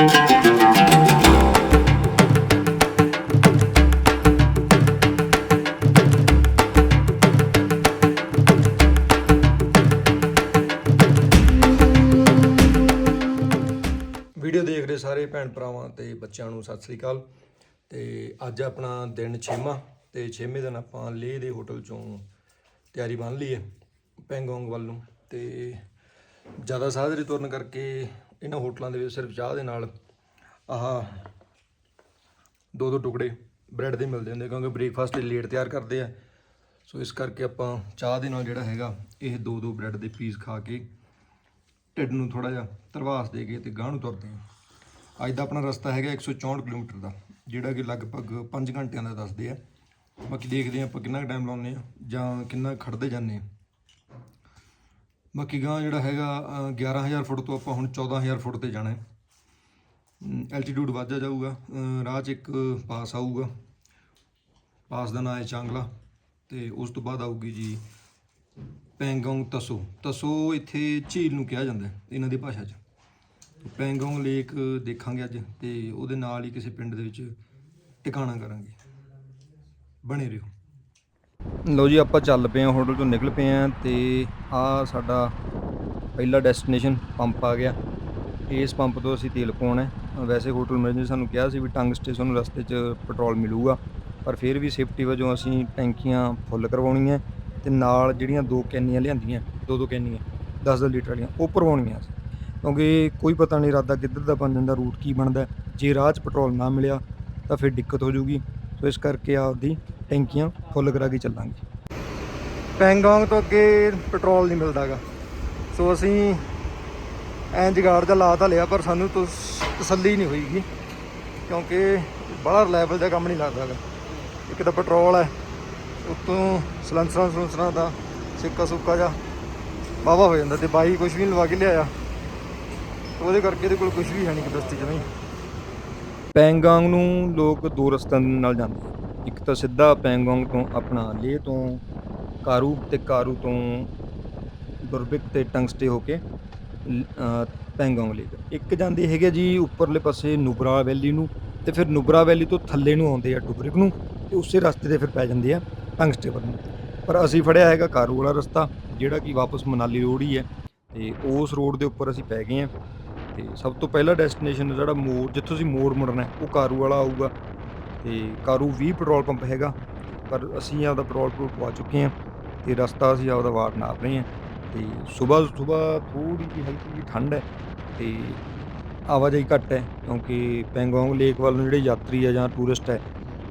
Video ਦੇਖ ਰਹੇ ਸਾਰੇ ਭੈਣ ਭਰਾਵਾਂ ਤੇ ਬੱਚਿਆਂ ਨੂੰ ਸਤਿ ਸ੍ਰੀ ਅਕਾਲ। ਤੇ ਅੱਜ ਆਪਣਾ ਦਿਨ ਛੇਵਾਂ ਤੇ ਛੇਵੇਂ ਦਿਨ ਆਪਾਂ ਲੇਹ ਦੇ ਹੋਟਲ ਚੋਂ ਤਿਆਰੀ ਬੰਨ ਲਈ ਹੈ ਪੈਂਗੋਂਗ ਵੱਲ ਨੂੰ। ਤੇ ਜ਼ਿਆਦਾ ਸਾਧਰੀ ਤੁਰਨ ਕਰਕੇ ਇਹਨਾਂ ਹੋਟਲਾਂ ਦੇ ਵਿੱਚ ਸਿਰਫ ਚਾਹ ਦੇ ਨਾਲ ਆਹ ਦੋ ਦੋ ਟੁਕੜੇ ਬ੍ਰੈਡ ਦੇ ਮਿਲਦੇ ਹੁੰਦੇ ਕਿਉਂਕਿ ਬ੍ਰੇਕਫਾਸਟ ਲੇਟ ਤਿਆਰ ਕਰਦੇ ਆ। ਸੋ ਇਸ ਕਰਕੇ ਆਪਾਂ ਚਾਹ ਦੇ ਨਾਲ ਜਿਹੜਾ ਹੈਗਾ, ਇਹ ਦੋ ਦੋ ਬ੍ਰੈਡ ਦੇ ਪੀਸ ਖਾ ਕੇ ਢਿੱਡ ਨੂੰ ਥੋੜਾ ਜਿਹਾ ਤਰਵਾਸ ਦੇ ਕੇ ਤੇ ਗਾਂਹ ਨੂੰ ਤੁਰਦੇ ਹਾਂ ਅੱਜ ਦਾ ਆਪਣਾ ਰਸਤਾ ਹੈਗਾ 164 ਕਿਲੋਮੀਟਰ ਦਾ, ਜਿਹੜਾ ਕਿ ਲਗਭਗ 5 ਘੰਟਿਆਂ ਦਾ ਦੱਸਦੇ ਆ। ਬਾਕੀ ਦੇਖਦੇ ਹਾਂ ਆਪਾਂ ਕਿੰਨਾ ਟਾਈਮ ਲਾਉਂਦੇ ਆ ਜਾਂ ਕਿੰਨਾ ਕੁ ਖੜਦੇ ਜਾਂਦੇ ਆ ਬਾਕੀ ਗਾਂ ਜਿਹੜਾ ਹੈਗਾ ਅ, 11000 ਫੁੱਟ ਤੋਂ ਆਪਾਂ ਹੁਣ 14000 ਫੁੱਟ ਤੇ ਜਾਣਾ ਹੈ। ਐਲਟੀਟਿਊਡ ਵੱਧਦਾ ਜਾਊਗਾ ਰਾਹ 'ਚ ਇੱਕ ਪਾਸ ਆਊਗਾ। ਪਾਸ ਦਾ ਨਾਂ ਹੈ ਚਾਂਗਲਾ ਤੇ ਉਸ ਤੋਂ ਬਾਅਦ ਆਊਗੀ ਜੀ ਪੈਂਗੋਂਗ ਤਸੋ। ਤਸੋ ਇੱਥੇ ਝੀਲ ਨੂੰ ਕਿਹਾ ਜਾਂਦਾ ਇਹਨਾਂ ਦੀ ਭਾਸ਼ਾ 'ਚ। ਪੈਂਗੋਂਗ ਲੇਕ ਦੇਖਾਂਗੇ ਅੱਜ ਤੇ ਉਹਦੇ ਨਾਲ ਹੀ ਕਿਸੇ ਪਿੰਡ ਦੇ ਵਿੱਚ ਟਿਕਾਣਾ ਕਰਾਂਗੇ। ਬਣੇ ਰਹੋ। ਲਓ ਜੀ, ਆਪਾਂ ਚੱਲ ਪਏ ਹਾਂ ਹੋਟਲ ਤੋਂ ਨਿਕਲ ਪਏ ਹਾਂ ਤੇ ਆ ਸਾਡਾ ਪਹਿਲਾ ਡੈਸਟੀਨੇਸ਼ਨ ਪੰਪ ਆ ਗਿਆ। ਇਸ ਪੰਪ ਤੋਂ ਅਸੀਂ ਤੇਲ ਪਾਉਣਾ ਵੈਸੇ ਹੋਟਲ ਮੈਨੇਜਰ ਸਾਨੂੰ ਕਿਹਾ ਸੀ ਵੀ ਟੰਗ ਸਟੇਸ਼ਨ ਨੂੰ ਰਸਤੇ 'ਚ ਪੈਟਰੋਲ ਮਿਲੂਗਾ, ਪਰ ਫਿਰ ਵੀ ਸੇਫਟੀ ਵਜੋਂ ਅਸੀਂ ਟੈਂਕੀਆਂ ਫੁੱਲ ਕਰਵਾਉਣੀਆਂ ਤੇ ਨਾਲ ਜਿਹੜੀਆਂ ਦੋ ਕੈਨੀਆਂ ਲਿਆਂਦੀਆਂ, ਦੋ ਦੋ ਕੈਨੀਆਂ 10 ਲੀਟਰ ਵਾਲੀਆਂ, ਉਹ ਭਰਵਾਉਣੀਆਂ ਕਿਉਂਕਿ ਕੋਈ ਪਤਾ ਨਹੀਂ ਰਾਦਾ ਕਿੱਧਰ ਦਾ ਬਣ ਜਾਂਦਾ ਰੂਟ ਕੀ ਬਣਦਾ ਜੇ ਰਾਹ 'ਚ ਪੈਟਰੋਲ ਨਾ ਮਿਲਿਆ ਤਾਂ ਫਿਰ ਦਿੱਕਤ ਹੋ ਜੂਗੀ ਸੋ ਇਸ ਕਰਕੇ ਆਪਦੀ ਟੈਂਕੀਆਂ ਫੁੱਲ ਕਰਾ ਕੇ ਚੱਲਾਂਗੇ। ਪੈਂਗੋਂਗ ਤੋਂ ਅੱਗੇ ਪੈਟਰੋਲ ਨਹੀਂ ਮਿਲਦਾਗਾ। ਸੋ ਅਸੀਂ ਐਂ ਜਗਾੜ ਦਾ ਲਾ ਤਾਂ ਲਿਆ ਪਰ ਸਾਨੂੰ ਤਸ- ਤਸੱਲੀ ਨਹੀਂ ਹੋਈਗੀ ਕਿਉਂਕਿ ਬੜਾ ਲੈਵਲ ਦਾ ਕੰਮ ਨਹੀਂ ਲੱਗਦਾਗਾ। ਇੱਕ ਤਾਂ ਪੈਟਰੋਲ ਹੈ ਉੱਤੋਂ ਸਲੰਸਰਾਂ ਸਲੰਸਰਾਂ ਦਾ ਸਿੱਕਾ ਸੁੱਕਾ ਜਾ ਵਾਹਵਾ ਹੋ ਜਾਂਦਾ ਤੇ ਬਾਈ ਕੁਝ ਵੀ ਨੀ ਲਵਾ ਕੇ ਲਿਆਇਆ। ਉਹਦੇ ਕਰਕੇ ਇਹਦੇ ਕੋਲ ਕੁਝ ਵੀ ਹੈ ਨਹੀਂ ਕਪੈਸਿਟੀ ਜਮਾਈ ਪੈਂਗੋਂਗ ਨੂੰ ਲੋਕ ਦੋ ਰਸਤਿਆਂ ਨਾਲ ਜਾਂਦੇ। ਇੱਕ ਤਾਂ ਸਿੱਧਾ ਪੈਂਗੋਂਗ ਤੋਂ ਆਪਣਾ ਲੇਹ ਤੋਂ ਕਾਰੂ ਤੇ ਕਾਰੂ ਤੋਂ ਦੁਰਬਿਕ ਤੇ ਟੰਗਸਟੇ ਹੋ ਕੇ ਪੈਂਗੋਂਗ ਲੇਕ ਇੱਕ ਜਾਂਦੀ ਹੈਗੇ ਜੀ ਉੱਪਰਲੇ ਪਾਸੇ ਨੁਬਰਾ ਵੈਲੀ ਨੂੰ ਤੇ ਫਿਰ ਨੁਬਰਾ ਵੈਲੀ ਤੋਂ ਥੱਲੇ ਨੂੰ ਆਉਂਦੇ ਆ ਡੁਬਰਿਕ ਨੂੰ ਤੇ ਉਸੇ ਰਸਤੇ ਤੇ ਫਿਰ ਪੈ ਜਾਂਦੇ ਆ ਟੰਗਸਟੇ ਵੱਲ ਨੂੰ। ਪਰ ਅਸੀਂ ਫੜਿਆ ਹੈਗਾ ਕਾਰੂ ਵਾਲਾ ਰਸਤਾ ਜਿਹੜਾ ਕਿ ਵਾਪਸ ਮਨਾਲੀ ਰੋਡ ਹੀ ਹੈ ਤੇ ਉਸ ਰੋਡ ਦੇ ਉੱਪਰ ਅਸੀਂ ਪੈ ਗਏ ਆ ਤੇ ਸਭ ਤੋਂ ਪਹਿਲਾ ਡੈਸਟੀਨੇਸ਼ਨ ਜਿਹੜਾ ਮੋੜ ਜਿੱਥੋਂ ਅਸੀਂ ਮੋੜ ਮੁੜਨਾ ਹੈ, ਉਹ ਕਾਰੂ ਵਾਲਾ ਆਊਗਾ। ਤੇ ਕਾਰੂ 20 ਪੈਟਰੋਲ ਪੰਪ ਹੈਗਾ, ਪਰ ਅਸੀਂ ਆਪਦਾ ਪੈਟਰੋਲ ਪੰਪ ਪਵਾ ਚੁੱਕੇ ਹਾਂ ਤੇ ਰਸਤਾ ਅਸੀਂ ਆਪਦਾ ਵਾਟ ਨਾਪ ਰਹੇ ਹਾਂ ਤੇ ਸਵੇਰ ਸਵੇਰ ਥੋੜੀ ਜਿਹੀ ਹਲਕੀ ਜਿਹੀ ਠੰਡ ਹੈ ਤੇ ਆਵਾਜਾਈ ਘੱਟ ਹੈ ਕਿਉਂਕਿ ਪੈਂਗੋਂਗ ਲੇਕ ਵੱਲ ਨੂੰ ਜਿਹੜੇ ਯਾਤਰੀ ਆ ਜਾਂ ਟੂਰਿਸਟ ਹੈ,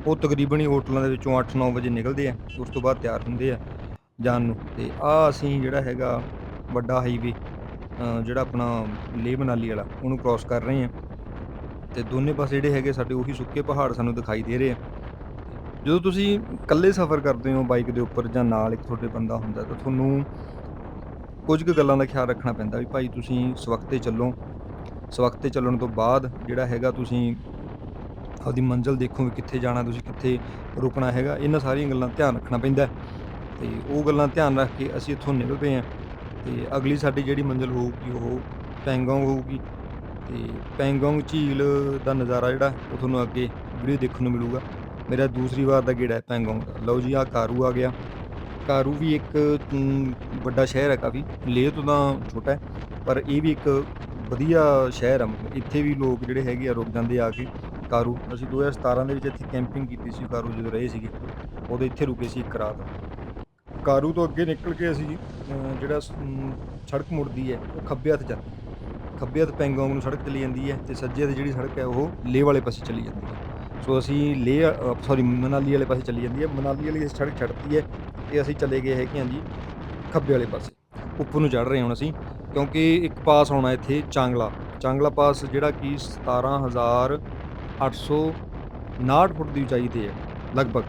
ਉਹ ਤਕਰੀਬਨ ਹੀ ਹੋਟਲਾਂ ਦੇ ਵਿੱਚੋਂ 8-9 ਵਜੇ ਨਿਕਲਦੇ ਆ, ਉਸ ਤੋਂ ਬਾਅਦ ਤਿਆਰ ਹੁੰਦੇ ਆ ਜਾਣ ਨੂੰ ਤੇ ਆ ਅਸੀਂ ਜਿਹੜਾ ਹੈਗਾ ਵੱਡਾ ਹਾਈਵੇ ਜਿਹੜਾ ਆਪਣਾ ਲੇਹ ਮਨਾਲੀ ਵਾਲਾ, ਉਹਨੂੰ ਕ੍ਰਾਸ ਕਰ ਰਹੇ ਹਾਂ। ਤੇ ਦੋਨੇ ਪਾਸੇ ਜਿਹੜੇ ਹੈਗੇ ਸਾਡੇ ਉਹੀ ਸੁੱਕੇ ਪਹਾੜ ਸਾਨੂੰ ਦਿਖਾਈ ਦੇ ਰਹੇ ਆ। ਜਦੋਂ ਤੁਸੀਂ ਇਕੱਲੇ ਸਫ਼ਰ ਕਰਦੇ ਹੋ ਬਾਈਕ ਦੇ ਉੱਪਰ ਜਾਂ ਨਾਲ ਇੱਕ ਤੁਹਾਡੇ ਬੰਦਾ ਹੁੰਦਾ, ਤਾਂ ਤੁਹਾਨੂੰ ਕੁਝ ਕੁ ਗੱਲਾਂ ਦਾ ਖਿਆਲ ਰੱਖਣਾ ਪੈਂਦਾ ਵੀ ਭਾਈ ਤੁਸੀਂ ਸਵਖਤੇ ਚੱਲੋ। ਸਵਖਤੇ ਚੱਲਣ ਤੋਂ ਬਾਅਦ ਜਿਹੜਾ ਹੈਗਾ ਤੁਸੀਂ ਆਪਦੀ ਮੰਜ਼ਿਲ ਦੇਖੋ ਵੀ ਕਿੱਥੇ ਜਾਣਾ, ਤੁਸੀਂ ਕਿੱਥੇ ਰੁਕਣਾ ਹੈਗਾ, ਇਹਨਾਂ ਸਾਰੀਆਂ ਗੱਲਾਂ ਧਿਆਨ ਰੱਖਣਾ ਪੈਂਦਾ। ਹੈ। ਤੇ ਉਹ ਗੱਲਾਂ ਧਿਆਨ ਰੱਖ ਕੇ ਅਸੀਂ ਇੱਥੋਂ ਨਿਕਲ ਪਏ ਹਾਂ ਤੇ ਅਗਲੀ ਸਾਡੀ ਜਿਹੜੀ ਮੰਜ਼ਿਲ ਹੋਊਗੀ, ਉਹ ਪੈਂਗੋਂਗ ਹੋਊਗੀ। ਤੇ ਪੈਂਗੋਂਗ ਝੀਲ ਦਾ ਨਜ਼ਾਰਾ ਜਿਹੜਾ ਉਹ ਤੁਹਾਨੂੰ ਅੱਗੇ ਵੀਡੀਓ ਦੇਖਣ ਨੂੰ ਮਿਲੂਗਾ। ਮੇਰਾ ਦੂਸਰੀ ਵਾਰ ਦਾ ਗੇੜਾ ਹੈ ਪੈਂਗੋਂਗ। ਦਾ ਲਓ ਜੀ ਆ ਕਾਰੂ ਆ ਗਿਆ। ਕਾਰੂ ਵੀ ਇੱਕ ਵੱਡਾ ਸ਼ਹਿਰ ਹੈ ਕਾਫੀ। ਲੇਹ ਤੋਂ ਤਾਂ ਛੋਟਾ ਹੈ, ਪਰ ਇਹ ਵੀ ਇੱਕ ਵਧੀਆ ਸ਼ਹਿਰ ਹੈ ਇੱਥੇ ਵੀ ਲੋਕ ਜਿਹੜੇ ਹੈਗੇ ਆ, ਰੁਕ ਜਾਂਦੇ ਆ ਕੇ ਕਾਰੂ। ਅਸੀਂ 2017 ਦੇ ਵਿੱਚ ਇੱਥੇ ਕੈਂਪਿੰਗ ਕੀਤੀ ਸੀ, ਕਾਰੂ ਜਦੋਂ ਰਹੇ ਸੀਗੇ। ਉਦੋਂ ਇੱਥੇ ਰੁਕੇ ਸੀ ਇੱਕ ਰਾਤ। ਕਾਰੂ ਤੋਂ ਅੱਗੇ ਨਿਕਲ ਕੇ ਅਸੀਂ ਜਿਹੜਾ ਸੜਕ ਮੁੜਦੀ ਹੈ, ਉਹ ਖੱਬੇ ਹੱਥ ਜਾਂਦੀ ਖੱਬੇ ਹੱਥ ਪੈਂਗੋਂਗ ਨੂੰ ਸੜਕ ਚਲੀ ਜਾਂਦੀ ਹੈ ਤੇ ਸੱਜੇ ਹੱਥ ਜਿਹੜੀ ਸੜਕ ਹੈ ਉਹ ਲੇਹ ਵਾਲੇ ਪਾਸੇ ਚਲੀ ਜਾਂਦੀ ਹੈ। ਸੋ ਅਸੀਂ ਲੇਹ ਸੌਰੀ ਮਨਾਲੀ ਵਾਲੇ ਪਾਸੇ ਚਲੀ ਜਾਂਦੀ ਹੈ। ਮਨਾਲੀ ਵਾਲੀ ਸੜਕ ਛੱਡਤੀ ਹੈ ਤੇ ਅਸੀਂ ਚਲੇ ਗਏ ਹੈਗੇ ਹਾਂ ਜੀ ਖੱਬੇ ਵਾਲੇ ਪਾਸੇ। ਉੱਪਰ ਨੂੰ ਚੜ ਰਹੇ ਹਾਂ ਹੁਣ ਅਸੀਂ, ਕਿਉਂਕਿ ਇੱਕ ਪਾਸ ਆਉਣਾ ਇੱਥੇ ਚਾਂਗਲਾ। ਚਾਂਗਲਾ ਪਾਸ ਜਿਹੜਾ ਕਿ 17859 ਫੁੱਟ ਦੀ ਉਚਾਈ ਤੇ ਹੈ, ਲਗਭਗ।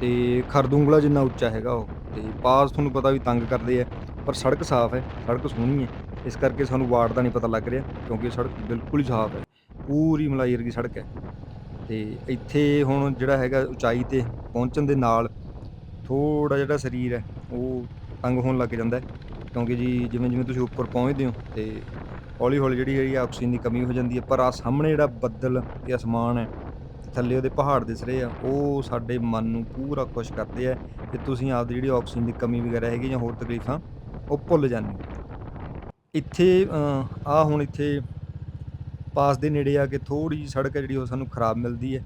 ਤੇ ਖਰਦੂੰਗਲਾ ਜਿੰਨਾ ਉੱਚਾ ਹੈਗਾ ਉਹ, ਤੇ ਪਾਸ ਤੁਹਾਨੂੰ ਪਤਾ ਵੀ ਤੰਗ ਕਰਦੇ ਆ, ਪਰ ਸੜਕ ਸਾਫ਼ ਹੈ, ਸੜਕ ਸੋਹਣੀ ਹੈ। ਇਸ ਕਰਕੇ ਸਾਨੂੰ ਵਾਰਡ ਦਾ ਨਹੀਂ ਪਤਾ ਲੱਗ ਰਿਹਾ, ਕਿਉਂਕਿ ਸੜਕ ਬਿਲਕੁਲ ਹੀ ਸਾਫ਼ ਹੈ, ਪੂਰੀ ਮਲਾਈ ਵਰਗੀ ਸੜਕ ਹੈ। ਤੇ ਇੱਥੇ ਹੁਣ ਜਿਹੜਾ ਹੈਗਾ ਉਚਾਈ ਤੇ ਪਹੁੰਚਣ ਦੇ ਨਾਲ ਥੋੜਾ ਜਿਹੜਾ ਸਰੀਰ ਹੈ, ਉਹ ਤੰਗ ਹੋਣ ਲੱਗ ਜਾਂਦਾ ਹੈ, ਕਿਉਂਕਿ ਜੀ ਜਿਵੇਂ ਜਿਵੇਂ ਤੁਸੀਂ ਉੱਪਰ ਪਹੁੰਚਦੇ ਹੋ ਤੇ ਹੌਲੀ ਹੌਲੀ ਜਿਹੜੀ ਹੈਗੀ ਆਕਸੀਜਨ ਦੀ ਕਮੀ ਹੋ ਜਾਂਦੀ ਹੈ, ਪਰ ਆ ਸਾਹਮਣੇ ਜਿਹੜਾ ਬੱਦਲ ਤੇ ਅਸਮਾਨ ਹੈ, ਥੱਲੇ ਉਹਦੇ ਪਹਾੜ ਦਿਸ ਰਹੇ ਆ, ਉਹ ਸਾਡੇ ਮਨ ਨੂੰ ਪੂਰਾ ਖੁਸ਼ ਕਰਦੇ ਆ ਕਿ ਤੁਸੀਂ ਆਪਦੀ ਜਿਹੜੀ ਆਕਸੀਜਨ ਦੀ ਕਮੀ ਵਗੈਰਾ ਹੈਗੀ ਜਾਂ ਹੋਰ ਤਕਲੀਫਾਂ, ਉਹ ਭੁੱਲ ਜਾਂਦੇ ਹੋ। ਇੱਥੇ ਆ ਹੁਣ ਇੱਥੇ ਪਾਸ ਦੇ ਨੇੜੇ ਆ ਕੇ ਥੋੜੀ ਜਿਹੀ ਸੜਕ ਹੈ ਜਿਹੜੀ ਉਹ ਸਾਨੂੰ ਖਰਾਬ ਮਿਲਦੀ ਹੈ।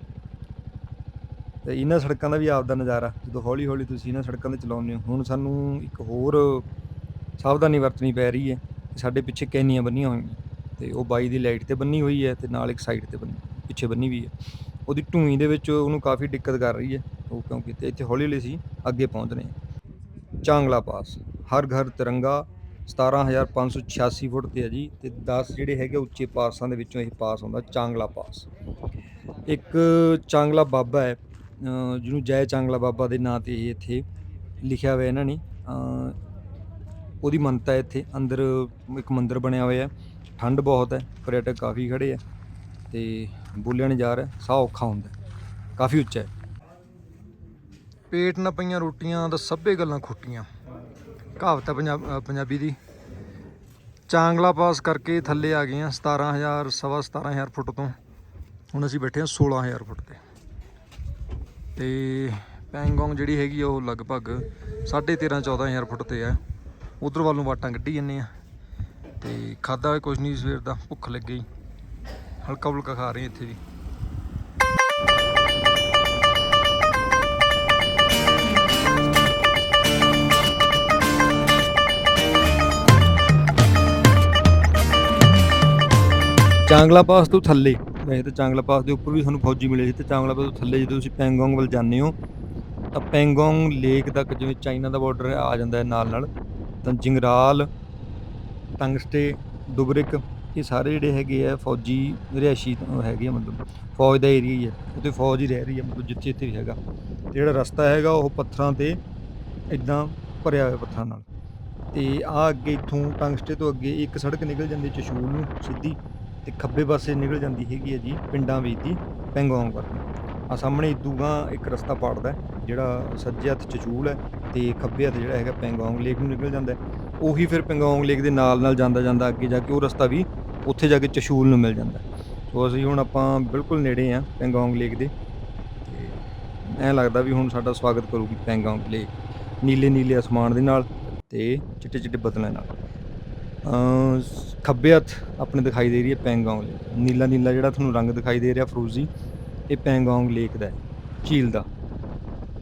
ਤੇ ਇਹਨਾਂ ਸੜਕਾਂ ਦਾ ਵੀ ਆਪਦਾ ਨਜ਼ਾਰਾ, ਜਦੋਂ ਹੌਲੀ ਹੌਲੀ ਤੁਸੀਂ ਇਹਨਾਂ ਸੜਕਾਂ ਤੇ ਚਲਾਉਂਦੇ ਹੋ, ਹੁਣ ਸਾਨੂੰ ਇੱਕ ਹੋਰ ਸਾਵਧਾਨੀ ਵਰਤਣੀ ਪੈ ਰਹੀ ਹੈ ਕਿ ਸਾਡੇ ਪਿੱਛੇ ਕੈਨੀਆਂ ਬੰਨੀਆਂ ਹੋਈਆਂ। ਤੇ ਉਹ ਬਾਈ ਦੀ ਲਾਈਟ ਤੇ ਬੰਨੀ ਹੋਈ ਹੈ ਤੇ ਨਾਲ ਇੱਕ ਸਾਈਡ ਤੇ ਬੰਨੀ, ਪਿੱਛੇ ਬੰਨੀ ਵੀ ਹੈ। ਉਹਦੀ ਢੂਈ ਦੇ ਵਿੱਚ ਉਹਨੂੰ ਕਾਫੀ ਦਿੱਕਤ ਕਰ ਰਹੀ ਹੈ, ਉਹ ਕਿਉਂਕਿ ਤੇ ਇੱਥੇ ਹੌਲੀ ਹੌਲੀ ਅਸੀਂ ਅੱਗੇ ਪਹੁੰਚ ਰਹੇ ਹਾਂ। ਚਾਂਗਲਾ ਪਾਸ, ਹਰ ਘਰ ਤਿਰੰਗਾ 17586 ਫੁੱਟ ਤੇ ਹੈ ਜੀ ਤੇ 10 ਜਿਹੜੇ ਹੈਗੇ ਉੱਚੇ ਪਾਸਾਂ ਦੇ ਵਿੱਚੋਂ ਇਹ ਪਾਸ ਆਉਂਦਾ ਚਾਂਗਲਾ ਪਾਸ। ਇੱਕ ਚਾਂਗਲਾ ਬਾਬਾ ਹੈ ਜਿਹਨੂੰ ਜੈ ਚਾਂਗਲਾ ਬਾਬਾ ਦੇ ਨਾਂ ਤੇ ਇਹ ਇੱਥੇ ਲਿਖਿਆ ਹੋਇਆ ਇਹਨਾਂ ਨੇ। ਉਹਦੀ ਮੰਨਤਾ ਇੱਥੇ, ਅੰਦਰ ਇੱਕ ਮੰਦਿਰ ਬਣਿਆ ਹੋਇਆ ਹੈ, ਠੰਡ ਬਹੁਤ ਹੈ, ਪਰਯਟਕ ਕਾਫੀ ਖੜੇ ਆ ਤੇ ਬੋਲਿਆ ਨਹੀਂ ਜਾ ਰਿਹਾ, ਸਾਹ ਔਖਾ ਹੁੰਦਾ ਕਾਫੀ ਉੱਚਾ ਹੈ। ਪੇਟ ਨਾ ਪਈਆਂ ਰੋਟੀਆਂ ਤਾਂ ਸਭੇ ਗੱਲਾਂ ਖੁੱਟੀਆਂ। ਕਹਾਵਤ ਹੈ ਪੰਜਾਬ ਪੰਜਾਬੀ ਦੀ। ਚਾਂਗਲਾ ਪਾਸ ਕਰਕੇ ਥੱਲੇ ਆ ਗਏ ਆ 17000 ਸਵਾ 17000 ਫੁੱਟ ਤੋਂ। ਹੁਣ ਅਸੀਂ ਬੈਠੇ ਆ 16000 ਫੁੱਟ ਤੇ। ਤੇ ਪੈਂਗੋਂਗ ਜਿਹੜੀ ਹੈਗੀ ਆ ਉਹ ਲਗਭਗ 13.5 14000 ਫੁੱਟ ਤੇ ਆ ਉਧਰ ਵੱਲ ਨੂੰ ਵਾਟਾਂ ਕੱਢੀ ਜੰਨੇ ਆ। ਤੇ ਖਾਦਾ ਹੋਇਆ ਕੁਝ ਨਹੀਂ ਸਵੇਰ ਦਾ, ਭੁੱਖ ਲੱਗ ਗਈ। ਹਲਕਾ ਫੁਲਕਾ ਖਾ ਰਹੇ ਇੱਥੇ ਵੀ। ਚਾਂਗਲਾ ਪਾਸ ਤੋਂ ਥੱਲੇ। ਵੈਸੇ ਤਾਂ ਚਾਂਗਲਾ ਪਾਸ ਦੇ ਉੱਪਰ ਵੀ ਤੁਹਾਨੂੰ ਫੌਜੀ ਮਿਲੇ ਸੀ ਤੇ ਚਾਂਗਲਾ ਪਾਸ ਤੋਂ ਥੱਲੇ ਜਦੋਂ ਤੁਸੀਂ ਪੈਂਗੋਂਗ ਵੱਲ ਜਾਂਦੇ ਹੋ, ਤਾਂ ਪੈਂਗੋਂਗ ਲੇਕ ਤੱਕ ਜਿਵੇਂ ਚਾਈਨਾ ਦਾ ਬਾਰਡਰ ਆ ਜਾਂਦਾ ਹੈ ਨਾਲ ਨਾਲ, ਤਾਂ ਜਿੰਗਰਾਲ, ਟੰਗਸਟੇ ਡੁਬਰਿਕ ਇਹ ਸਾਰੇ ਜਿਹੜੇ ਹੈਗੇ ਆ ਫੌਜੀ ਰਿਹਾਇਸ਼ੀ ਹੈਗੇ ਆ ਮਤਲਬ, ਫੌਜ ਦਾ ਏਰੀਆ ਹੀ ਹੈ, ਉੱਥੇ ਫੌਜ ਹੀ ਰਹਿ ਰਹੀ ਹੈ ਮਤਲਬ ਜਿੱਥੇ ਇੱਥੇ ਵੀ ਹੈਗਾ। ਤੇ ਜਿਹੜਾ ਰਸਤਾ ਹੈਗਾ ਉਹ ਪੱਥਰਾਂ ਤੇ ਇਦਾਂ ਭਰਿਆ ਹੋਇਆ ਪੱਥਰਾਂ ਨਾਲ। ਤੇ ਆ ਅੱਗੇ ਇੱਥੋਂ ਟੰਗਸਟੇ ਤੋਂ ਅੱਗੇ ਇੱਕ ਸੜਕ ਨਿਕਲ ਜਾਂਦੀ ਚਸ਼ੂਲ ਨੂੰ ਸਿੱਧੀ। ਤੇ ਖੱਬੇ ਪਾਸੇ ਨਿਕਲ ਜਾਂਦੀ ਹੈਗੀ ਹੈ ਜੀ, ਪਿੰਡਾਂ ਵਿੱਚ ਦੀ ਪੈਂਗੋਂਗ ਵੱਲ ਆ ਸਾਹਮਣੇ ਦੂਗਾ ਇੱਕ ਰਸਤਾ ਪਾੜਦਾ ਜਿਹੜਾ ਸੱਜੇ ਹੱਥ ਚਚੂਲ ਹੈ ਤੇ ਖੱਬੇ ਹੱਥ ਜਿਹੜਾ ਹੈਗਾ ਪੈਂਗੋਂਗ ਲੇਕ ਨੂੰ ਨਿਕਲ ਜਾਂਦਾ ਉਹੀ ਫਿਰ ਪੈਂਗੋਂਗ ਲੇਕ ਦੇ ਨਾਲ ਨਾਲ ਜਾਂਦਾ ਜਾਂਦਾ ਅੱਗੇ ਜਾ ਕੇ ਉਹ ਰਸਤਾ ਵੀ ਉੱਥੇ ਜਾ ਕੇ ਚਸ਼ੂਲ ਨੂੰ ਮਿਲ ਜਾਂਦਾ ਸੋ ਅਸੀਂ ਹੁਣ ਆਪਾਂ ਬਿਲਕੁਲ ਨੇੜੇ ਆ ਪੈਂਗੋਂਗ ਲੇਕ ਦੇ ਤੇ ਐਂ ਲੱਗਦਾ ਵੀ ਹੁਣ ਸਾਡਾ ਸਵਾਗਤ ਕਰੂਗੀ ਪੈਂਗੋਂਗ ਲੇਕ ਨੀਲੇ ਨੀਲੇ ਅਸਮਾਨ ਦੇ ਨਾਲ ਤੇ ਚਿੱਟੇ ਚਿੱਟੇ ਬੱਦਲਾਂ ਨਾਲ। ਖੱਬੇ ਹੱਥ ਆਪਣੇ ਦਿਖਾਈ ਦੇ ਰਹੀ ਹੈ ਪੈਂਗੋਂਗ ਲੇਕ। ਨੀਲਾ ਨੀਲਾ ਜਿਹੜਾ ਤੁਹਾਨੂੰ ਰੰਗ ਦਿਖਾਈ ਦੇ ਰਿਹਾ ਫਰੋਜ਼ੀ, ਇਹ ਪੈਂਗੋਂਗ ਲੇਕ ਦਾ ਹੈ, ਝੀਲ ਦਾ।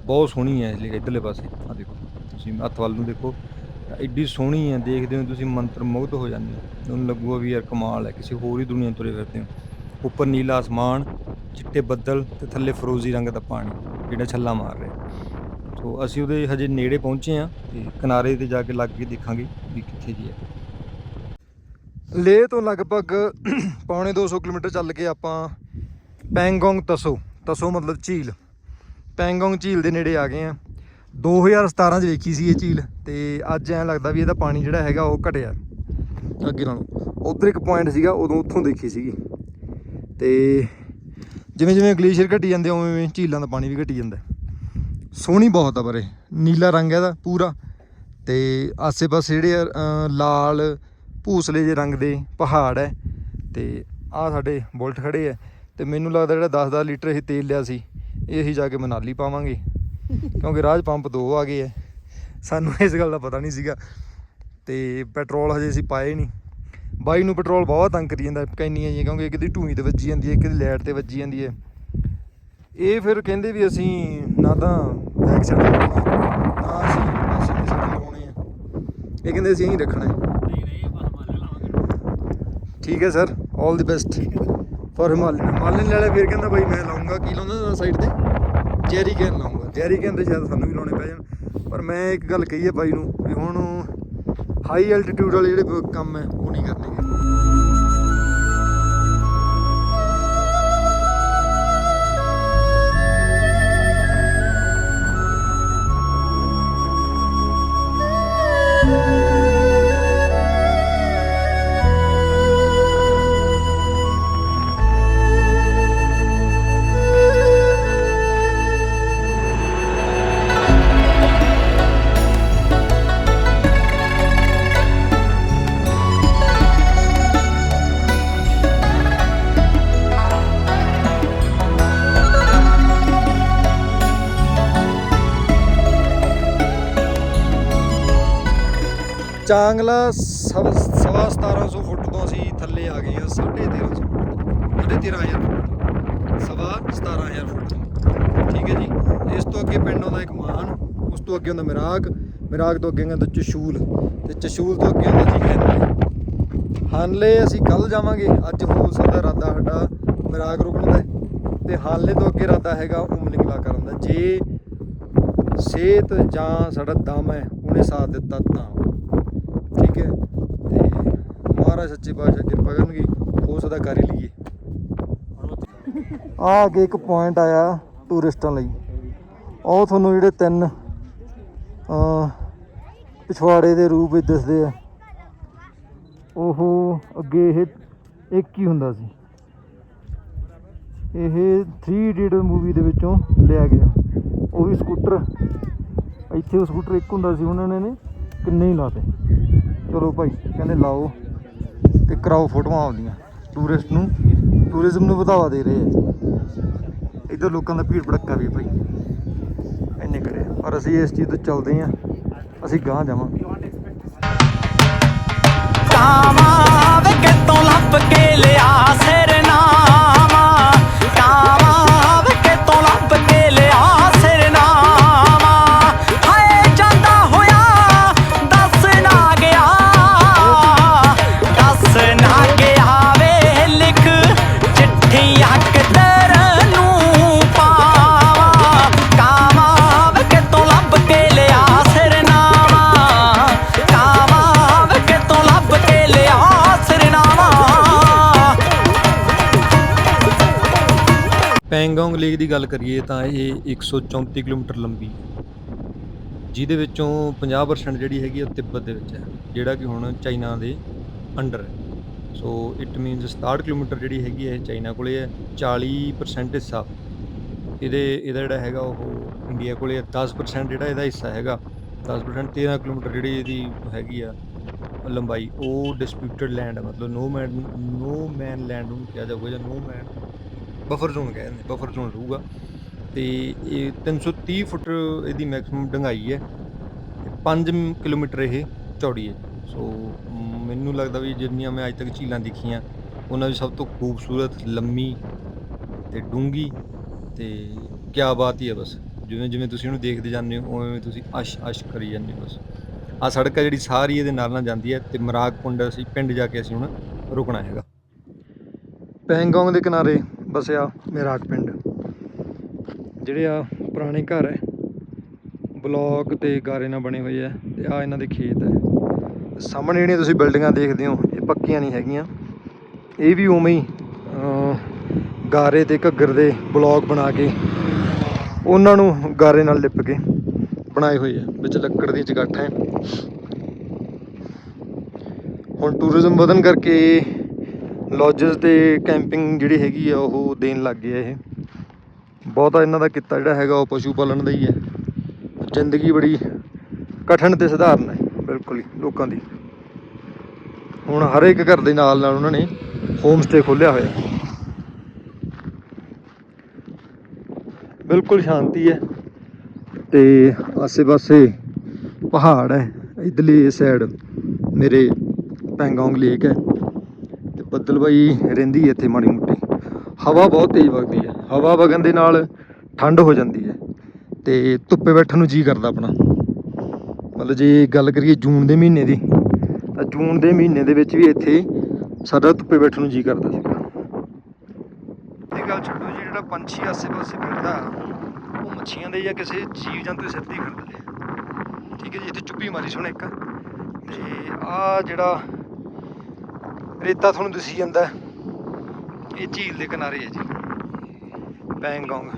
ਬਹੁਤ ਸੋਹਣੀ ਹੈ ਇਸ ਲੇਕ ਇੱਧਰਲੇ ਪਾਸੇ। ਆ ਦੇਖੋ, ਤੁਸੀਂ ਹੱਥ ਵੱਲ ਨੂੰ ਦੇਖੋ, ਐਡੀ ਸੋਹਣੀ ਹੈ, ਦੇਖਦੇ ਹੋ ਤੁਸੀਂ ਮੰਤਰ ਮੁਗਧ ਹੋ ਜਾਂਦੇ ਹੋ। ਤੁਹਾਨੂੰ ਲੱਗੂਗਾ ਵੀ ਯਾਰ ਕਮਾਲ ਹੈ, ਕਿਸੇ ਹੋਰ ਹੀ ਦੁਨੀਆ ਤੁਰੇ ਫਿਰਦੇ ਹੋ। ਉੱਪਰ ਨੀਲਾ ਅਸਮਾਨ ਚਿੱਟੇ ਬੱਦਲ ਤੇ ਥੱਲੇ ਫਰੋਜ਼ੀ ਰੰਗ ਦਾ ਪਾਣੀ, ਜਿਹੜਾ ਛੱਲਾ ਮਾਰ ਰਿਹਾ। ਸੋ ਅਸੀਂ ਉਹਦੇ ਹਜੇ ਨੇੜੇ ਪਹੁੰਚੇ ਆ ਤੇ ਕਿਨਾਰੇ ਤੇ ਜਾ ਕੇ ਲੱਗ ਕੇ ਦੇਖਾਂਗੇ ਵੀ ਕਿੱਥੇ ਜੀ ਹੈ। ਲੇਹ ਤੋਂ ਲਗਭਗ ਪੌਣੇ 200 ਕਿਲੋਮੀਟਰ ਚੱਲ ਕੇ ਆਪਾਂ ਪੈਂਗੋਂਗ ਤਸੋ ਤਸੋ ਮਤਲਬ ਝੀਲ। ਪੈਂਗੋਂਗ ਝੀਲ ਦੇ ਨੇੜੇ ਆ ਗਏ ਆ 2017 ਚ ਵੇਖੀ ਸੀ ਇਹ ਝੀਲ ਤੇ ਅੱਜ ਐਂ ਲੱਗਦਾ ਵੀ ਇਹਦਾ ਪਾਣੀ ਜਿਹੜਾ ਹੈਗਾ ਉਹ ਘਟਿਆ। ਅੱਗੇ ਨਾਲੋਂ। ਉਧਰ ਇੱਕ ਪੁਆਇੰਟ ਸੀਗਾ ਉਦੋਂ ਉੱਥੋਂ ਦੇਖੀ ਸੀਗੀ। ਤੇ ਜਿਵੇਂ ਜਿਵੇਂ ਗਲੇਸ਼ੀਅਰ ਘਟੀ ਜਾਂਦੇ ਉਵੇਂ ਉਵੇਂ ਝੀਲਾਂ ਦਾ ਪਾਣੀ ਵੀ ਘਟੀ ਜਾਂਦਾ। ਸੋਹਣੀ ਬਹੁਤ ਆ ਪਰ ਇਹ। ਨੀਲਾ ਰੰਗ ਹੈ ਇਹਦਾ ਪੂਰਾ। ਤੇ ਆਸੇ-ਪਾਸੇ ਜਿਹੜੇ ਆ, ਲਾਲ ਭੂਸਲੇ ਜਿਹੇ ਰੰਗ ਦੇ ਪਹਾੜ ਹੈ ਤੇ ਆ ਸਾਡੇ ਬੁਲਟ ਖੜੇ ਆ ਤੇ ਮੈਨੂੰ ਲੱਗਦਾ ਜਿਹੜਾ 10-10 ਲੀਟਰ ਇਹ ਤੇਲ ਲਿਆ ਸੀ ਇਹ ਅਸੀਂ ਜਾ ਕੇ ਮਨਾਲੀ ਪਾਵਾਂਗੇ। ਕਿਉਂਕਿ ਰਾਜ ਪੰਪ ਦੋ ਆ ਗਏ ਆ ਸਾਨੂੰ ਇਸ ਗੱਲ ਦਾ ਪਤਾ ਨਹੀਂ ਸੀਗਾ ਤੇ ਪੈਟਰੋਲ ਹਜੇ ਅਸੀਂ ਪਾਏ ਨਹੀਂ। ਬਾਈ ਨੂੰ ਪੈਟਰੋਲ ਬਹੁਤ ਤੰਗ ਕਰੀ ਜਾਂਦਾ ਕੈਨੀਆਂ ਜੀ ਕਿਉਂਕਿ ਇੱਕ ਦੀ ਢੂਈ ਤੇ ਵੱਜੀ ਜਾਂਦੀ ਹੈ ਇੱਕ ਦੀ ਲਾਈਟ ਤੇ ਵੱਜੀ ਜਾਂਦੀ ਹੈ। ਇਹ ਫਿਰ ਕਹਿੰਦੇ ਵੀ ਅਸੀਂ ਨਾ ਤਾਂ ਬੈਕ ਸਾਈਡ ਨਾ ਅਸੀਂ ਅਸੀਂ ਸਾਈਡ ਲਗਾਉਣੇ ਆ। ਇਹ ਕਹਿੰਦੇ ਅਸੀਂ ਇਹੀ ਰੱਖਣਾ ਹੈ। ਠੀਕ ਹੈ sir 올 the best for Himalayan Himalayan ਵਾਲੇ ਫਿਰ ਕਹਿੰਦਾ ਬਾਈ ਮੈਂ ਲਾਉਂਗਾ ਕੀ ਲਾਉਂਦਾ ਸਾਈਡ ਤੇ? ਜੈਰੀ ਕੈਨ ਲਾਉਂਗਾ। ਜੈਰੀ ਕੈਨ ਤੇ ਸ਼ਾਇਦ ਸਾਨੂੰ ਵੀ ਲਾਉਣੇ ਪੈ ਜਾਣ। ਪਰ ਮੈਂ ਇੱਕ ਗੱਲ ਕਹੀ ਹੈ ਬਾਈ ਨੂੰ ਵੀ ਹੁਣ ਹਾਈ ਐਲਟੀਟਿਊਡ ਵਾਲੇ ਜਿਹੜੇ ਕੰਮ ਹੈ ਉਹ ਨਹੀਂ ਕਰਨੇ ਚਾਂਗਲਾ ਸਵ- ਸਵਾ 1700 ਫੁੱਟ ਤੋਂ ਅਸੀਂ ਥੱਲੇ ਆ ਗਏ ਹਾਂ 1350 ਫੁੱਟ 13500 ਫੁੱਟ ਸਵਾ 17000 ਫੁੱਟ ਠੀਕ ਹੈ ਜੀ? ਇਸ ਤੋਂ ਅੱਗੇ ਪਿੰਡ ਆਉਂਦਾ ਇੱਕ ਮਾਨ, ਉਸ ਤੋਂ ਅੱਗੇ ਆਉਂਦਾ ਮਿਰਾਗ। ਮਿਰਾਗ ਤੋਂ ਅੱਗੇ ਆਉਂਦਾ ਚਸ਼ੂਲ। ਤੇ ਚਸ਼ੂਲ ਤੋਂ ਅੱਗੇ ਆਉਂਦਾ ਜੀ ਹੈਨਲੇ। ਹਾਨਲੇ ਅਸੀਂ ਕੱਲ ਜਾਵਾਂਗੇ। ਅੱਜ ਹੋ ਸਕਦਾ ਇਰਾਦਾ ਸਾਡਾ ਮਿਰਾਗ ਰੁਕਣ ਦਾ। ਹੈ ਤੇ ਹਾਨਲੇ ਤੋਂ ਅੱਗੇ ਇਰਾਦਾ ਹੈਗਾ ਉਮਲਿੰਗਲਾ ਕਰਨ ਦਾ। ਜੇ ਸਿਹਤ ਜਾਂ ਸਾਡਾ ਦਮ ਹੈ, ਉਹਨੇ ਸਾਥ ਦਿੱਤਾ ਤਾਂ। ਠੀਕ ਹੈ ਤੇ ਮਹਾਰਾਜ ਸੱਚੇ ਪਾਤਸ਼ਾਹ ਕਿਰਪਾ ਕਰਨਗੇ, ਹੋ ਸਕਦਾ ਕਰ ਹੀ ਲਈਏ। ਆ ਅੱਗੇ ਇੱਕ ਪੁਆਇੰਟ ਆਇਆ ਟੂਰਿਸਟਾਂ ਲਈ। ਉਹ ਤੁਹਾਨੂੰ ਜਿਹੜੇ ਤਿੰਨ ਪਿਛਵਾੜੇ ਦੇ ਰੂਪ ਵਿੱਚ ਦਿਸਦੇ ਆ। ਉਹ ਅੱਗੇ ਇਹ ਇੱਕ ਹੀ ਹੁੰਦਾ ਸੀ। ਇਹ 3 ਇਡੀਅਟ ਮੂਵੀ ਦੇ ਵਿੱਚੋਂ ਲਿਆ ਗਿਆ। ਉਹ ਵੀ ਸਕੂਟਰ ਇੱਥੇ ਉਹ ਸਕੂਟਰ ਇੱਕ ਹੁੰਦਾ ਸੀ, ਉਹਨਾਂ ਨੇ ਕਿੰਨੇ ਹੀ ਲਾਤੇ। ਚਲੋ ਭਾਈ। ਕਹਿੰਦੇ ਲਾਓ ਤੇ ਕਰਾਓ ਫੋਟੋਆਂ ਆਉਂਦੀਆਂ ਟੂਰਿਸਟ ਨੂੰ ਟੂਰਿਜ਼ਮ ਨੂੰ ਵਧਾਵਾ ਦੇ ਰਹੇ ਆ। ਇੱਧਰ ਲੋਕਾਂ ਦਾ ਭੀੜ ਭੜੱਕਾ ਵੀ ਭਾਈ। ਇੰਨੇ ਕਰੇ ਪਰ ਅਸੀਂ ਇਸ ਚੀਜ਼ ਤੋਂ ਚੱਲਦੇ ਆ ਅਸੀਂ ਗਾਂਹ ਜਾਵਾਂਗੇ। ਕਾਵਾਂ ਵੇ ਕਿਤੋਂ ਲੱਭ ਕੇ ਲਿਆ ਸਿਰਨਾਮਾ ਪੈਂਗੋਂਗ ਦੀ ਗੱਲ ਕਰੀਏ ਤਾਂ ਇਹ 134 ਕਿਲੋਮੀਟਰ ਲੰਬੀ ਹੈ, ਜਿਹਦੇ ਵਿੱਚੋਂ 50% ਜਿਹੜੀ ਹੈਗੀ ਉਹ ਤਿੱਬਤ ਦੇ ਵਿੱਚ ਹੈ, ਜਿਹੜਾ ਕਿ ਹੁਣ ਚਾਈਨਾ ਦੇ ਅੰਡਰ ਹੈ। ਸੋ ਇਟ ਮੀਨਸ 67 ਕਿਲੋਮੀਟਰ ਜਿਹੜੀ ਹੈਗੀ ਹੈ ਇਹ ਚਾਈਨਾ ਕੋਲੇ ਹੈ 40% ਹਿੱਸਾ। ਇਹਦੇ, ਇਹਦਾ ਜਿਹੜਾ ਹੈਗਾ ਉਹ ਇੰਡੀਆ ਕੋਲੇ ਹੈ 10% ਜਿਹੜਾ ਇਹਦਾ ਹਿੱਸਾ ਹੈਗਾ 10% 13 ਕਿਲੋਮੀਟਰ ਜਿਹੜੀ ਇਹਦੀ ਹੈਗੀ ਆ ਲੰਬਾਈ, ਉਹ ਡਿਸਪਿਊਟਡ ਲੈਂਡ ਹੈ ਮਤਲਬ ਨੋ ਮੈਨ ਨੋ ਮੈਨ ਲੈਂਡ ਨੂੰ ਕਿਹਾ ਜਾਊਗਾ ਜਾਂ ਨੋ ਮੈਨ ਬਫਰ ਜ਼ੋਨ ਕਹਿੰਦੇ ਬਫਰ ਜ਼ੋਨ ਰਹੂਗਾ। ਤੇ ਇਹ 330 ਫੁੱਟ ਇਹਦੀ ਮੈਕਸਿਮਮ ਡੰਗਾਈ ਹੈ। ਤੇ 5 ਕਿਲੋਮੀਟਰ ਇਹ ਚੌੜੀ ਹੈ। ਸੋ ਮੈਨੂੰ ਲੱਗਦਾ ਵੀ ਜਿੰਨੀਆਂ ਮੈਂ ਅੱਜ ਤੱਕ ਝੀਲਾਂ ਦੇਖੀਆਂ, ਉਹਨਾਂ ਵਿੱਚ ਸਭ ਤੋਂ ਖੂਬਸੂਰਤ, ਲੰਮੀ ਤੇ ਡੂੰਗੀ ਤੇ ਕਿਆ ਬਾਤ ਹੀ ਹੈ ਬਸ। ਜਿਵੇਂ ਜਿਵੇਂ ਤੁਸੀਂ ਉਹਨੂੰ ਦੇਖਦੇ ਜਾਂਦੇ ਹੋ, ਉਵੇਂ ਤੁਸੀਂ ਅਸ਼ ਅਸ਼ ਕਰੀ ਜਾਂਦੇ ਹੋ ਬਸ। ਆ ਸੜਕ ਹੈ ਜਿਹੜੀ ਸਾਰੀ ਇਹਦੇ ਨਾਲ ਨਾਲ ਜਾਂਦੀ ਹੈ ਤੇ ਮਰਾਗ ਪੁੰਡ ਅਸੀਂ ਪਿੰਡ ਜਾ ਕੇ ਅਸੀਂ ਹੁਣ ਰੁਕਣਾ ਹੈਗਾ। ਪੈਂਗੋਂਗ ਦੇ ਕਿਨਾਰੇ ਬਸਿਆ ਮੇਰਾਕ ਪਿੰਡ। ਜਿਹੜੇ ਆ ਪੁਰਾਣੇ ਘਰ ਹੈ ਬਲੌਕ ਤੇ ਗਾਰੇ ਨਾਲ ਬਣੇ ਹੋਏ ਆ ਤੇ ਆ ਇਹਨਾਂ ਦੇ ਖੇਤ ਹੈ ਸਾਹਮਣੇ ਜਿਹੜੀਆਂ ਤੁਸੀਂ ਬਿਲਡਿੰਗਾਂ ਦੇਖਦੇ ਹੋ, ਇਹ ਪੱਕੀਆਂ ਨਹੀਂ ਹੈਗੀਆਂ। ਇਹ ਵੀ ਉਵੇਂ ਹੀ ਗਾਰੇ ਤੇ ਘੱਗਰ ਦੇ ਬਲੌਕ ਬਣਾ ਕੇ ਉਹਨਾਂ ਨੂੰ ਗਾਰੇ ਨਾਲ ਲਿਪ ਕੇ ਬਣਾਏ ਹੋਏ ਆ ਵਿੱਚ ਲੱਕੜ ਦੀ ਚਗਾਠਾਂ ਹੈ ਹੁਣ ਟੂਰਿਜ਼ਮ ਵਧਣ ਕਰਕੇ ਲੌਜਸ ਤੇ ਕੈਂਪਿੰਗ ਜਿਹੜੀ ਹੈਗੀ ਆ, ਉਹ ਦੇਣ ਲੱਗ ਗਏ ਇਹ। ਬਹੁਤਾ ਇਹਨਾਂ ਦਾ ਕਿੱਤਾ ਜਿਹੜਾ ਹੈਗਾ, ਉਹ ਪਸ਼ੂ ਪਾਲਣ ਦਾ ਹੀ ਹੈ। ਜ਼ਿੰਦਗੀ ਬੜੀ ਕਠਿਨ ਤੇ ਸਧਾਰਨ ਹੈ, ਬਿਲਕੁਲ ਹੀ, ਲੋਕਾਂ ਦੀ। ਹੁਣ ਹਰ ਇੱਕ ਘਰ ਦੇ ਨਾਲ ਨਾਲ ਉਹਨਾਂ ਨੇ ਹੋਮ ਸਟੇ ਖੋਲ੍ਹਿਆ ਹੋਇਆ। ਬਿਲਕੁਲ ਸ਼ਾਂਤੀ ਹੈ ਤੇ ਆਸੇ-ਪਾਸੇ ਪਹਾੜ ਹੈ। ਇਧਰਲੀ ਸਾਈਡ ਮੇਰੇ ਪੈਂਗੋਂਗ ਲੇਕ ਹੈ। ਬੱਦਲਬਾਈ ਰਹਿੰਦੀ ਹੈ ਇੱਥੇ ਮਾੜੀ ਮੋਟੀ। ਹਵਾ ਬਹੁਤ ਤੇਜ਼ ਵਗਦੀ ਹੈ। ਹਵਾ ਵਗਣ ਦੇ ਨਾਲ ਠੰਡ ਹੋ ਜਾਂਦੀ ਹੈ ਤੇ ਧੁੱਪੇ ਬੈਠਣ ਨੂੰ ਜੀ ਕਰਦਾ ਆਪਣਾ। ਮਤਲਬ ਜੇ ਗੱਲ ਕਰੀਏ ਜੂਨ ਦੇ ਮਹੀਨੇ ਦੀ, ਤਾਂ ਜੂਨ ਦੇ ਮਹੀਨੇ ਦੇ ਵਿੱਚ ਵੀ ਇੱਥੇ ਸਾਡਾ ਧੁੱਪੇ ਬੈਠਣ ਨੂੰ ਜੀ ਕਰਦਾ ਸੀਗਾ ਇਹ ਗੱਲ ਛੱਡੋ ਜੀ, ਜਿਹੜਾ ਪੰਛੀ ਆਸੇ-ਪਾਸੇ ਫਿਰਦਾ, ਉਹ ਮੱਛੀਆਂ ਦੇ ਜਾਂ ਕਿਸੇ ਜੀਵ ਜੰਤੂ ਸਿਰ ਤੇ ਹੀ ਫਿਰਦਾ ਠੀਕ ਹੈ ਜੀ, ਇੱਥੇ ਚੁੱਪੀ ਮਾਰੀ ਸੁਣ ਇੱਕ। ਤੇ ਆ ਜਿਹੜਾ ਰੇਤਾ ਤੁਹਾਨੂੰ ਦਿਸੀ ਜਾਂਦਾ। ਇਹ ਝੀਲ ਦੇ ਕਿਨਾਰੇ ਹੈ ਜੀ। ਪੈਂਗੋਂਗ।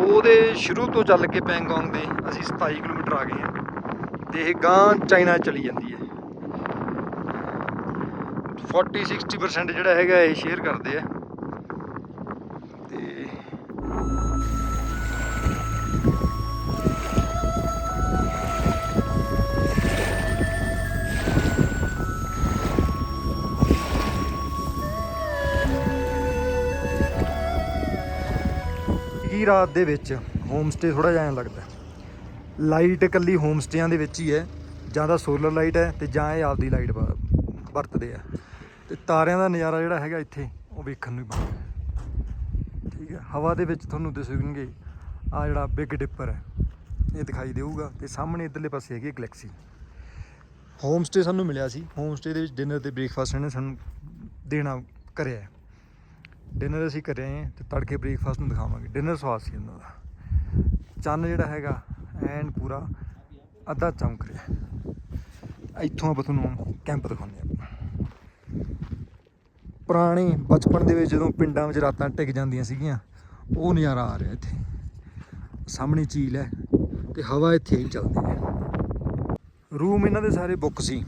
ਉਹਦੇ ਸ਼ੁਰੂ ਤੋਂ ਚੱਲ ਕੇ ਪੈਂਗੋਂਗ ਦੇ ਅਸੀਂ 27 ਕਿਲੋਮੀਟਰ ਆ ਗਏ ਹਾਂ ਤੇ ਇਹ ਗਾਂ ਚਾਈਨਾ ਚਲੀ ਜਾਂਦੀ ਹੈ। 40 60% ਜਿਹੜਾ ਹੈਗਾ ਇਹ ਸ਼ੇਅਰ ਕਰਦੇ ਆ। ਕੀ ਰਾਤ ਦੇ ਵਿੱਚ ਹੋਮ ਸਟੇ ਥੋੜਾ ਜਿਹਾ ਐਂ ਲੱਗਦਾ ਲਾਈਟ ਇਕੱਲੀ ਹੋਮ ਸਟੇਆਂ ਦੇ ਵਿੱਚ ਹੀ ਹੈ। ਜਾਂ ਤਾਂ ਸੋਲਰ ਲਾਈਟ ਹੈ ਤੇ ਜਾਂ ਇਹ ਆਪਦੀ ਲਾਈਟ ਵਰਤਦੇ ਆ। ਤੇ ਤਾਰਿਆਂ ਦਾ ਨਜ਼ਾਰਾ ਜਿਹੜਾ ਹੈਗਾ ਇੱਥੇ, ਉਹ ਵੇਖਣ ਨੂੰ ਹੀ ਬਣਦਾ ਠੀਕ ਹੈ, ਹਵਾ ਦੇ ਵਿੱਚ ਤੁਹਾਨੂੰ ਦਿਸਣਗੇ ਆ ਜਿਹੜਾ ਬਿਗ ਡਿੱਪਰ ਹੈ, ਇਹ ਦਿਖਾਈ ਦੇਊਗਾ। ਤੇ ਸਾਹਮਣੇ ਇਧਰਲੇ ਪਾਸੇ ਹੈਗੀ ਗਲੈਕਸੀ ਹੋਮ ਸਟੇ ਸਾਨੂੰ ਮਿਲਿਆ ਸੀ। ਹੋਮ ਸਟੇ ਦੇ ਵਿੱਚ ਡਿਨਰ ਤੇ ਬ੍ਰੇਕਫਾਸਟ ਇਹਨੇ ਸਾਨੂੰ ਦੇਣਾ, ਕਰਿਆ ਡਿਨਰ ਅਸੀਂ ਕਰ ਰਹੇ ਤੇ ਤੜਕੇ ਬ੍ਰੇਕਫਾਸਟ ਨੂੰ ਦਿਖਾਵਾਂਗੇ। ਡਿਨਰ ਸਵਾਦ ਸੀ ਉਹਨਾਂ ਦਾ। ਚੰਨ ਜਿਹੜਾ ਹੈਗਾ, ਐਨ ਪੂਰਾ, ਅੱਧਾ ਚਮਕ ਰਿਹਾ। ਇੱਥੋਂ ਆਪਾਂ ਤੁਹਾਨੂੰ ਕੈਂਪ ਦਿਖਾਉਂਦੇ ਆਪਾਂ ਪੁਰਾਣੇ ਬਚਪਨ ਦੇ ਵਿੱਚ ਜਦੋਂ ਪਿੰਡਾਂ ਵਿੱਚ ਰਾਤਾਂ ਟਿਕ ਜਾਂਦੀਆਂ ਸੀਗੀਆਂ, ਉਹ ਨਜ਼ਾਰਾ ਆ ਰਿਹਾ ਇੱਥੇ। ਸਾਹਮਣੇ ਝੀਲ ਹੈ ਤੇ ਹਵਾ ਇੱਥੇ ਹੀ ਚੱਲਦੀ ਹੈ। ਰੂਮ ਇਹਨਾਂ ਦੇ ਸਾਰੇ ਬੁੱਕ ਸੀ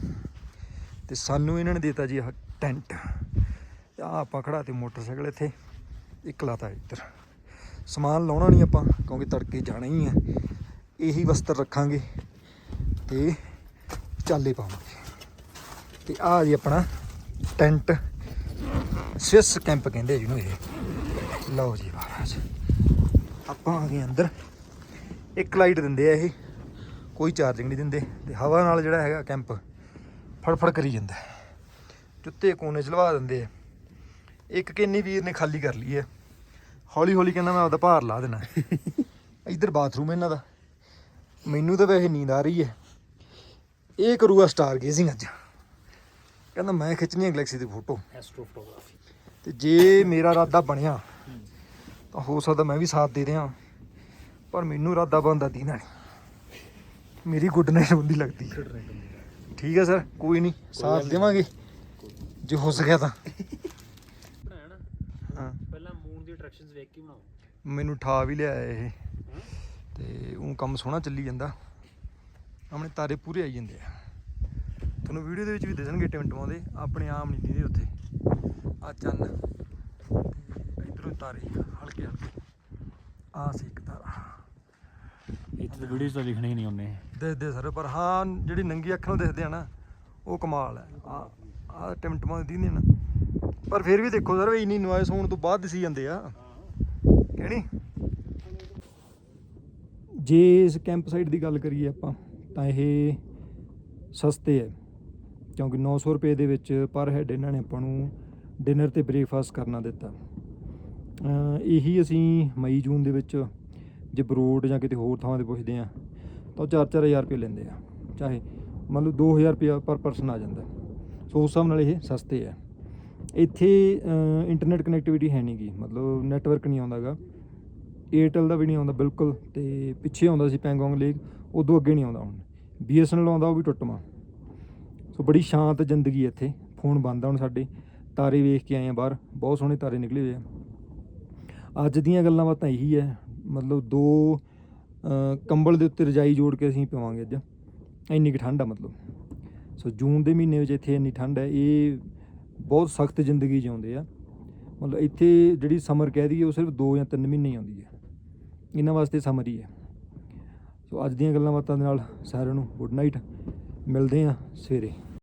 ਤੇ ਸਾਨੂੰ ਇਹਨਾਂ ਨੇ ਦਿੱਤਾ ਜੀ ਆਹ ਟੈਂਟ ਆ ਆਪਾਂ ਖੜਾ ਤੇ ਮੋਟਰਸਾਈਕਲ ਇੱਥੇ। ਇੱਕ ਲਾਤਾ ਇੱਧਰ। ਸਮਾਨ ਲਾਉਣਾ ਨਹੀਂ ਆਪਾਂ, ਕਿਉਂਕਿ ਤੜਕੇ ਜਾਣਾ ਹੀ ਹੈ ਇਹੀ ਵਸਤਰ ਰੱਖਾਂਗੇ ਤੇ ਚਾਲੇ ਪਾਵਾਂਗੇ। ਤੇ ਆ ਜੀ ਆਪਣਾ ਟੈਂਟ। ਸਵਿਸ ਕੈਂਪ ਕਹਿੰਦੇ ਜਿਹਨੂੰ ਇਹ। ਲਓ ਜੀ ਮਹਾਰਾਜ। ਆਪਾਂ ਆ ਗਏ ਅੰਦਰ। ਇੱਕ ਲਾਈਟ ਦਿੰਦੇ ਆ ਇਹ। ਕੋਈ ਚਾਰਜਿੰਗ ਨਹੀਂ ਦਿੰਦੇ। ਤੇ ਹਵਾ ਨਾਲ ਜਿਹੜਾ ਹੈਗਾ ਕੈਂਪ ਫੜਫੜ ਕਰੀ ਜਾਂਦਾ। ਜੁੱਤੇ ਕੋਨੇ ਚ ਲਵਾ ਦਿੰਦੇ ਆ। ਇੱਕ ਕਿੰਨੀ ਵੀਰ ਨੇ ਖਾਲੀ ਕਰ ਲਈ ਹੈ। ਹੌਲੀ ਹੌਲੀ ਕਹਿੰਦਾ ਮੈਂ ਆਪਦਾ ਭਾਰ ਲਾ ਦੇਣਾ। ਇੱਧਰ ਬਾਥਰੂਮ ਇਹਨਾਂ ਦਾ। ਮੈਨੂੰ ਤਾਂ ਵੈਸੇ ਨੀਂਦ ਆ ਰਹੀ ਹੈ। ਇਹ ਕਰੂਗਾ ਸਟਾਰ ਗੇਜ਼ਿੰਗ ਅੱਜ। ਕਹਿੰਦਾ ਮੈਂ ਖਿੱਚਣੀ ਹੈ ਗੈਲੈਕਸੀ ਦੀ ਫੋਟੋ। ਐਸਟ੍ਰੋ ਫੋਟੋਗ੍ਰਾਫੀ ਤੇ ਜੇ ਮੇਰਾ ਇਰਾਦਾ ਬਣਿਆ ਤਾਂ ਹੋ ਸਕਦਾ ਮੈਂ ਵੀ ਸਾਥ ਦੇ ਦਿਆਂ। ਪਰ ਮੈਨੂੰ ਇਰਾਦਾ ਬਣਦਾ ਦੀ ਨਹੀਂ। ਮੇਰੀ ਗੁੱਡਨੈਸ ਹੁੰਦੀ ਲੱਗਦੀ ਠੀਕ ਹੈ ਸਰ ਕੋਈ ਨਹੀਂ ਸਾਥ ਦੇਵਾਂਗੇ। ਜੇ ਹੋ ਸਕਿਆ ਤਾਂ ਬਣਾਇਆ ਨਾ ਹਾਂ ਪਹਿਲਾਂ ਮੂਨ ਦੀ ਅਟਰੈਕਸ਼ਨਸ ਵੇਖ ਕੇ ਬਣਾਓ। ਮੈਨੂੰ ਠਾ ਵੀ ਲਿਆਇਆ ਇਹ। ਤੇ ਉਹ ਕੰਮ ਸੋਹਣਾ ਚੱਲੀ ਜਾਂਦਾ। ਆਪਣੇ ਤਾਰੇ ਪੂਰੇ ਆਈ ਜਾਂਦੇ ਆ। ਤੁਹਾਨੂੰ ਵੀਡੀਓ ਦੇ ਵਿੱਚ ਵੀ ਦਿਸਣਗੇ ਟਿਮਟਮਾਉਂਦੇ ਆਪਣੇ ਆਮ ਨਹੀਂ ਦਿੰਦੇ ਉੱਥੇ। ਆ ਚੰਨ। ਇਧਰੋਂ ਤਾਰੇ ਹਲਕੇ ਹਲਕੇ। ਆ ਸੀ ਇੱਕ ਤਾਰਾ। ਇੱਥੇ ਤਾਂ ਵੀਡੀਓਜ਼ ਤਾਂ ਲਿਖਣੇ ਹੀ ਨਹੀਂ ਉਹਨੇ। ਦਿਸਦੇ ਸਰ ਪਰ ਹਾਂ ਜਿਹੜੀ ਨੰਗੀ ਅੱਖ ਨਾਲ ਦਿਖਦੇ ਆ ਨਾ ਉਹ ਕਮਾਲ ਹੈ ਆ ਆ ਟਿਮਟਮਾਉਂਦੇ ਦਿੰਦੇ ਨਾ। ਪਰ ਫਿਰ ਵੀ ਦੇਖੋ ਸਰ ਇੰਨੀ ਨੋਇਸ ਹੋਣ ਤੋਂ ਬਾਅਦ ਦਿਸੀ ਜਾਂਦੇ ਆ। ਕਿਹੜੀ ਜੇ ਇਸ ਕੈਂਪ ਸਾਈਟ ਦੀ ਗੱਲ ਕਰੀਏ ਆਪਾਂ, ਤਾਂ ਇਹ ਸਸਤੇ ਹੈ, ਕਿਉਂਕਿ 900 ਰੁਪਏ ਦੇ ਵਿੱਚ ਪਰ ਹੈਡ ਇਹਨਾਂ ਨੇ ਆਪਾਂ ਨੂੰ ਡਿਨਰ ਤੇ ਬ੍ਰੇਕਫਾਸਟ ਕਰਨਾ ਦਿੱਤਾ। ਇਹੀ ਅਸੀਂ ਮਈ ਜੂਨ ਦੇ ਵਿੱਚ ਜੇ ਬਰੋਡ ਜਾਂ ਕਿਤੇ ਹੋਰ ਥਾਵਾਂ ਤੇ ਪੁੱਛਦੇ ਆ ਤਾਂ 4-4000 ਰੁਪਏ ਲੈਂਦੇ ਆ, ਚਾਹੇ ਮੰਨ ਲਓ 2000 ਰੁਪਏ ਪਰ ਪਰਸਨ ਆ ਜਾਂਦਾ। ਸੋ ਉਸ ਹਿਸਾਬ ਨਾਲ ਇਹ ਸਸਤੇ ਆ ਇੱਥੇ ਇੰਟਰਨੈਟ ਕਨੈਕਟੀਵਿਟੀ ਹੈ ਨਹੀਂਗੀ ਮਤਲਬ ਨੈਟਵਰਕ ਨਹੀਂ ਆਉਂਦਾਗਾ। ਏਅਰਟੈਲ ਦਾ ਵੀ ਨਹੀਂ ਆਉਂਦਾ ਬਿਲਕੁਲ, ਤੇ ਪਿੱਛੇ ਆਉਂਦਾ ਸੀ ਪੈਂਗੋਂਗ ਲੇਕ ਉਦੋਂ ਅੱਗੇ ਨਹੀਂ ਆਉਂਦਾ ਹੁਣ। ਬੀਐਸਐਨਐਲ ਆਉਂਦਾ, ਉਹ ਵੀ ਟੁੱਟਮਾ ਸੋ ਬੜੀ ਸ਼ਾਂਤ ਜ਼ਿੰਦਗੀ ਇੱਥੇ। ਫੋਨ ਬੰਦ ਆ ਹੁਣ ਸਾਡੇ। ਤਾਰੇ ਵੇਖ ਕੇ ਆਏ ਆ ਬਾਹਰ। ਬਹੁਤ ਸੋਹਣੇ ਤਾਰੇ ਨਿਕਲੇ ਹੋਏ ਆ। ਅੱਜ ਦੀਆਂ ਗੱਲਾਂ ਬਾਤਾਂ ਇਹੀ ਹੈ। ਮਤਲਬ ਦੋ ਕੰਬਲ ਦੇ ਉੱਤੇ ਰਜਾਈ ਜੋੜ ਕੇ ਅਸੀਂ ਪਵਾਂਗੇ ਅੱਜ। ਇੰਨੀ ਕੁ ਠੰਡ ਆ ਮਤਲਬ। ਸੋ ਜੂਨ ਦੇ ਮਹੀਨੇ ਵਿੱਚ ਇੱਥੇ ਇੰਨੀ ਠੰਡ ਹੈ। ਇਹ ਬਹੁਤ ਸਖਤ ਜ਼ਿੰਦਗੀ ਜਿਉਂਦੇ ਆ। ਮਤਲਬ ਇੱਥੇ ਜਿਹੜੀ ਸਮਰ ਕਹਿ ਦਈਏ, ਉਹ ਸਿਰਫ 2 ਜਾਂ 3 ਮਹੀਨੇ ਹੀ ਆਉਂਦੀ ਹੈ। ਇਹਨਾਂ ਵਾਸਤੇ ਸਮਰ ਹੀ ਹੈ। ਸੋ ਅੱਜ ਦੀਆਂ ਗੱਲਾਂ ਬਾਤਾਂ ਦੇ ਨਾਲ ਸਾਰਿਆਂ ਨੂੰ ਗੁੱਡ ਨਾਈਟ। ਮਿਲਦੇ ਆ ਸਵੇਰੇ।